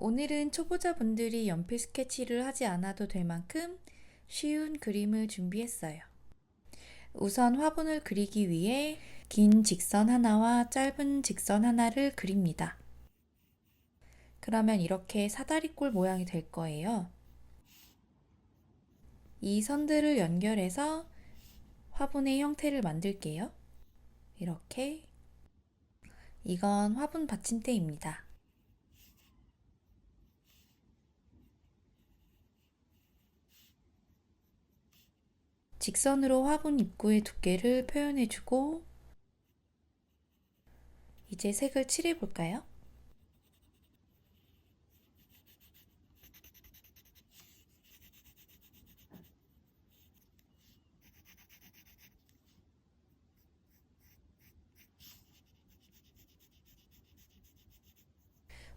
오늘은 초보자분들이 연필 스케치를 하지 않아도 될 만큼 쉬운 그림을 준비했어요. 우선 화분을 그리기 위해 긴 직선 하나와 짧은 직선 하나를 그립니다. 그러면 이렇게 사다리꼴 모양이 될 거예요. 이 선들을 연결해서 화분의 형태를 만들게요. 이렇게. 이건 화분 받침대입니다. 직선으로 화분 입구의 두께를 표현해주고 이제 색을 칠해 볼까요?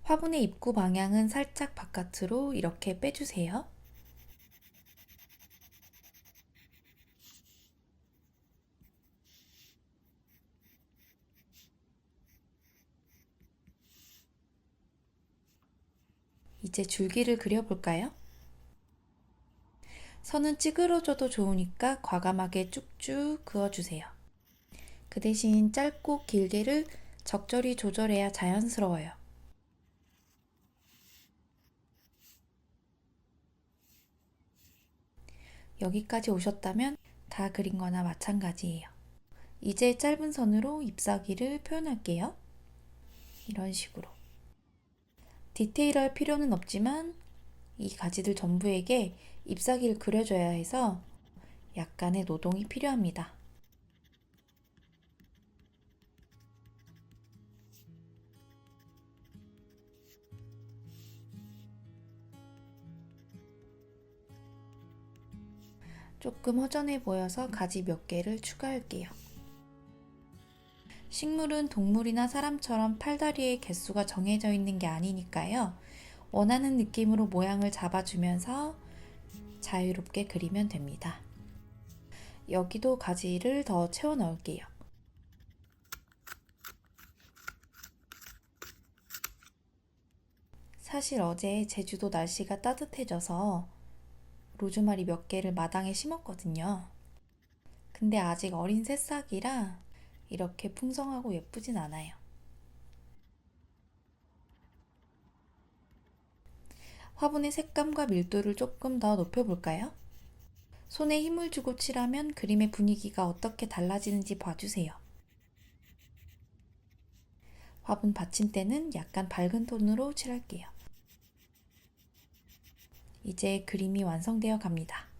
화분의 입구 방향은 살짝 바깥으로 이렇게 빼주세요. 이제 줄기를 그려볼까요? 선은 찌그러져도 좋으니까 과감하게 쭉쭉 그어주세요. 그 대신 짧고 길게를 적절히 조절해야 자연스러워요. 여기까지 오셨다면 다 그린 거나 마찬가지예요. 이제 짧은 선으로 잎사귀를 표현할게요. 이런 식으로. 디테일할 필요는 없지만 이 가지들 전부에게 잎사귀를 그려줘야 해서 약간의 노동이 필요합니다. 조금 허전해 보여서 가지 몇 개를 추가할게요. 식물은 동물이나 사람처럼 팔다리의 개수가 정해져 있는 게 아니니까요. 원하는 느낌으로 모양을 잡아주면서 자유롭게 그리면 됩니다. 여기도 가지를 더 채워 넣을게요. 사실 어제 제주도 날씨가 따뜻해져서 로즈마리 몇 개를 마당에 심었거든요. 근데 아직 어린 새싹이라 이렇게 풍성하고 예쁘진 않아요. 화분의 색감과 밀도를 조금 더 높여볼까요? 손에 힘을 주고 칠하면 그림의 분위기가 어떻게 달라지는지 봐주세요. 화분 받침대는 약간 밝은 톤으로 칠할게요. 이제 그림이 완성되어 갑니다.